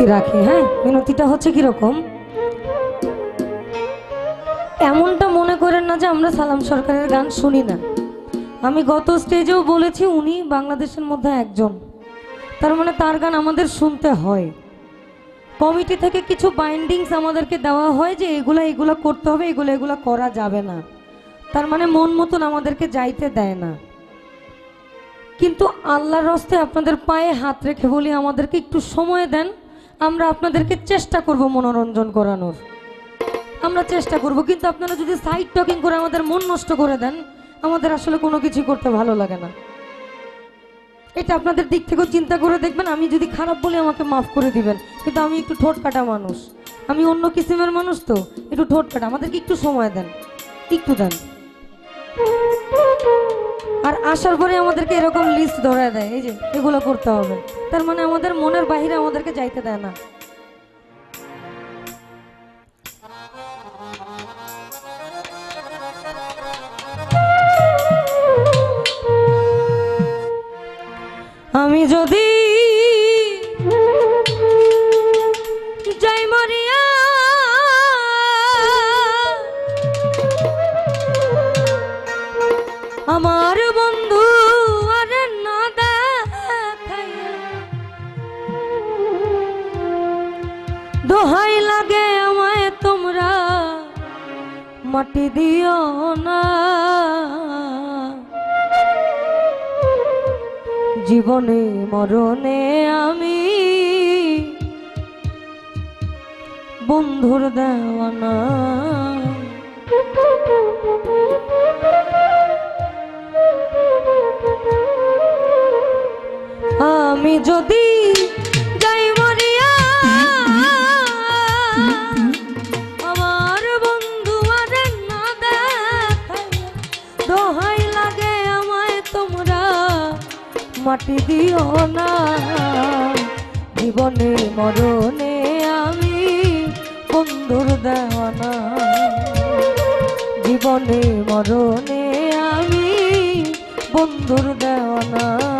মিনতি রাখি হ্যাঁ? মিনতিটা হচ্ছে কীরকম? এমনটা মনে করেন না যে আমরা সালাম সরকারের গান শুনি না। আমি গত স্টেজেও বলেছি উনি বাংলাদেশের মধ্যে একজন। তার মানে তার গান আমাদের শুনতে হয়। কমিটি থেকে কিছু বাইন্ডিংস আমাদেরকে দেওয়া হয় যে এগুলা এগুলা করতে হবে, এগুলো এগুলো করা যাবে না। তার মানে মন মতন আমাদেরকে যাইতে দেয় না। কিন্তু আল্লাহর রস্তে আপনাদের পায়ে হাত রেখে বলি, আমাদেরকে একটু সময় দেন। আমরা আপনাদেরকে চেষ্টা করব মনোরঞ্জন করানোর। আমরা চেষ্টা করব, কিন্তু আপনারা যদি সাইড টকিং করে আমাদের মন নষ্ট করে দেন, আমাদের আসলে কোনো কিছু করতে ভালো লাগে না। এটা আপনাদের দিক থেকেও চিন্তা করে দেখবেন, আমি যদি খারাপ বলি আমাকে মাফ করে দিবেন, কিন্তু আমি একটু ঠোঁট কাটা মানুষ। আমি অন্য কিসিমের মানুষ তো, একটু ঠোঁট কাটা। আমাদেরকে একটু সময় দেন, একটু দেন। আর আসার পরে আমাদেরকে এরকম লিস্ট ধরা দেয়, এই যে এগুলো করতে হবে। তার মানে আমাদের মনের বাহিরে আমাদেরকে যাইতে দেয় না। আমি যদি জীবনে মরণে আমি বন্ধুর দেওয়ানা। আমি যদি মাটি দিও না। জীবনে মরণে আমি বন্ধুর দেওয়ানা। জীবনে মরণে আমি বন্ধুর দেওয়ানা।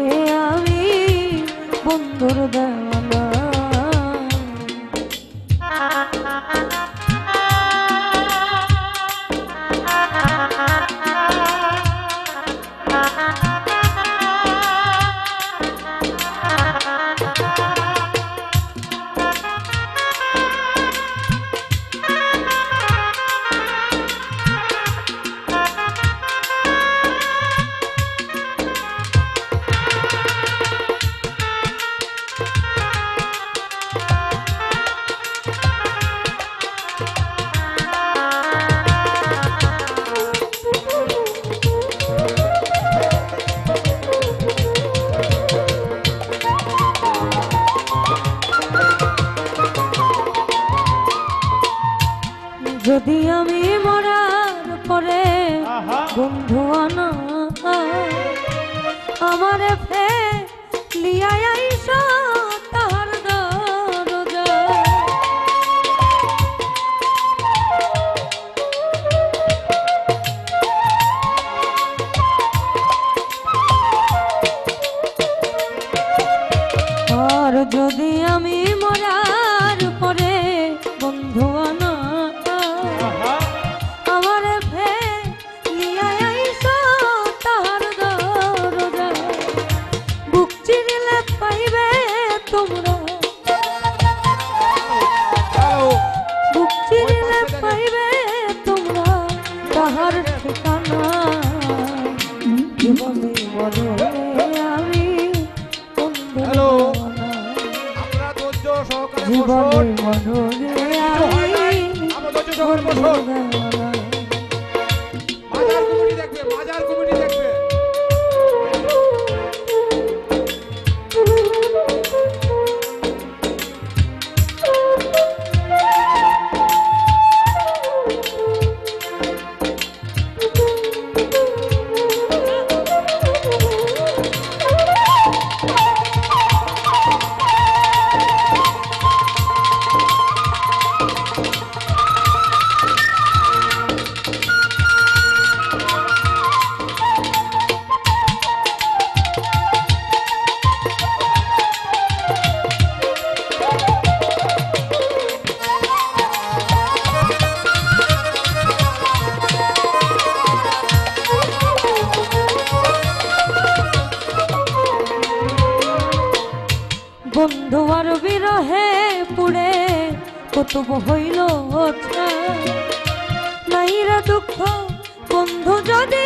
তোর দেওয়া যদি আমি মরার পরে বন্ধু আনা আমারে ফেলিয়া তোমরা। বুক চিরিলে পাইবে তোমরা তাহার ঠিকানা। জীবনে মরণে আমি হ্যালো। আমরা ধৈর্য সহকারে জীবনে বসুন মরণে কিছু নাই। আমি আমরা ধৈর্য সহকারে বন্ধু বাজার কমিটি দেখবে বাজার কমিটি আর বিরহে পুড়ে কত হইল নাইরা দুঃখ বন্ধু যদি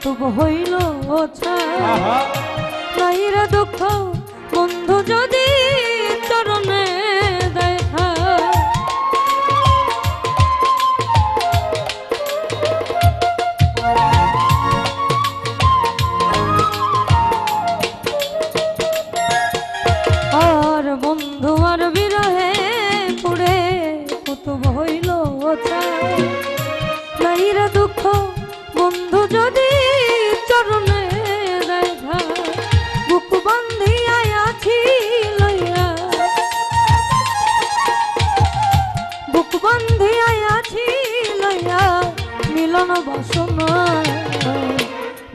কুতুব হইল নাইরা দুঃখ বন্ধু যদি চরণে বাসনা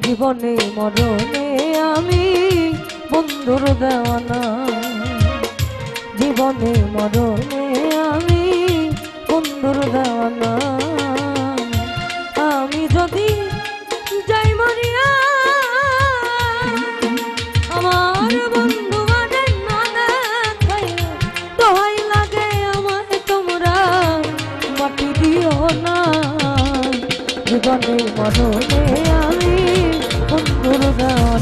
জীবনে মরণে আমি বন্ধুর দেওয়ানা। জীবনে মরণে আমি বন্ধুর দেওয়ানা।